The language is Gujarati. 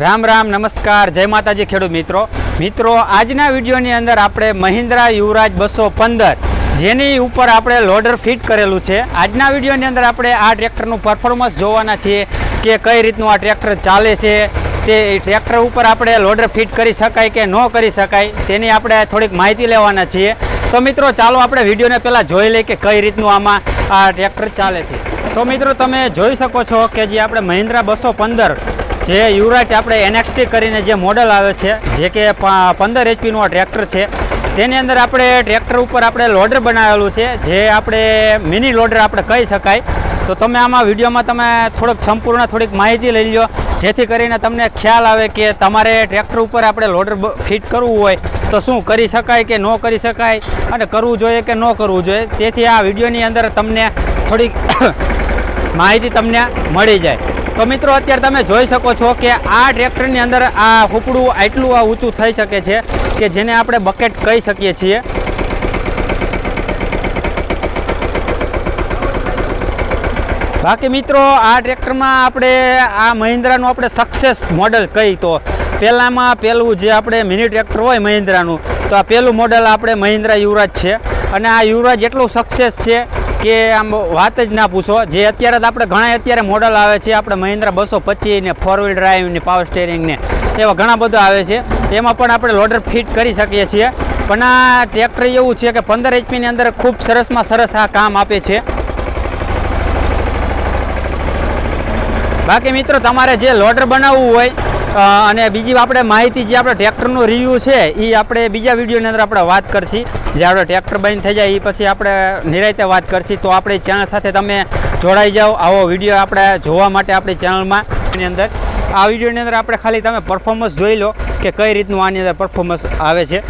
રામ રામ, નમસ્કાર. જય માતાજી ખેડૂત મિત્રો. મિત્રો, આજના વિડીયોની અંદર આપણે મહિન્દ્રા યુવરાજ બસો પંદર, જેની ઉપર આપણે લોડર ફિટ કરેલું છે. આજના વિડીયોની અંદર આપણે આ ટ્રેક્ટરનું પરફોર્મન્સ જોવાના છીએ કે કઈ રીતનું આ ટ્રેક્ટર ચાલે છે. તે ટ્રેક્ટર ઉપર આપણે લોડર ફિટ કરી શકાય કે ન કરી શકાય, તેની આપણે થોડીક માહિતી લેવાના છીએ. તો મિત્રો, ચાલો આપણે વિડીયોને પહેલાં જોઈ લઈએ કે કઈ રીતનું આમાં આ ટ્રેક્ટર ચાલે છે. તો મિત્રો, તમે જોઈ શકો છો કે જે આપણે મહિન્દ્રા બસો પંદર જે યુવરાજ આપણે એનએક્સટી કરીને જે મોડલ આવે છે, જે કે પંદર એચપીનું આ ટ્રેક્ટર છે, તેની અંદર આપણે ટ્રેક્ટર ઉપર આપણે લોડર બનાવેલું છે, જે આપણે મિની લોડર આપણે કહી શકાય. તો તમે આમાં વિડીયોમાં તમે થોડોક સંપૂર્ણ થોડીક માહિતી લઈ લો જેથી કરીને તમને ખ્યાલ આવે કે તમારે ટ્રેક્ટર ઉપર આપણે લોડર ફિટ કરવું હોય, તો શું કરી શકાય કે ન કરી શકાય, અને કરવું જોઈએ કે ન કરવું જોઈએ. તેથી આ વિડીયોની અંદર તમને થોડીક માહિતી તમને મળી જાય. તો મિત્રો, અત્યારે તમે જોઈ શકો છો કે આ ટ્રેક્ટરની અંદર આ ફૂપડું આટલું આ ઊંચું થઈ શકે છે કે જેને આપણે બકેટ કહી શકીએ છીએ. બાકી મિત્રો, આ ટ્રેક્ટરમાં આપણે આ મહિન્દ્રાનું આપણે સક્સેસ મોડલ કહી તો પહેલાંમાં પહેલું જે આપણે મિની ટ્રેક્ટર હોય મહિન્દ્રાનું, તો આ પહેલું મોડલ આપણે મહિન્દ્રા યુવરાજ છે. અને આ યુવરાજ એટલું સક્સેસ છે કે આમ વાત જ ના પૂછો. જે અત્યારે તો આપણે ઘણા અત્યારે મોડલ આવે છે, આપણે મહિન્દ્રા બસો પચીસ ને ફોર વ્હીલ ડ્રાઈવ ને પાવર સ્ટેરિંગ ને એવા ઘણા બધા આવે છે. એમાં પણ આપણે લોડર ફિટ કરી શકીએ છીએ. પણ આ ટ્રેક્ટર એવું છે કે પંદર એચપીની અંદર ખૂબ સરસમાં સરસ આ કામ આપે છે. બાકી મિત્રો, તમારે જે લોડર બનાવવું હોય અને બીજી આપણે માહિતી જે આપણે ટ્રેક્ટરનું રિવ્યૂ છે એ આપણે બીજા વિડીયોની અંદર આપણે વાત કરશી. જે આપણે ટ્રેક્ટર બંધ થઈ જાય એ પછી આપણે નિરાયતે વાત કરશી. તો આપણી ચેનલ સાથે તમે જોડાઈ જાઓ. આવો વીડિયો આપણે જોવા માટે આપણી ચેનલમાં એની અંદર આ વિડીયોની અંદર આપણે ખાલી તમે પરફોર્મન્સ જોઈ લો કે કઈ રીતનું આની અંદર પરફોર્મન્સ આવે છે.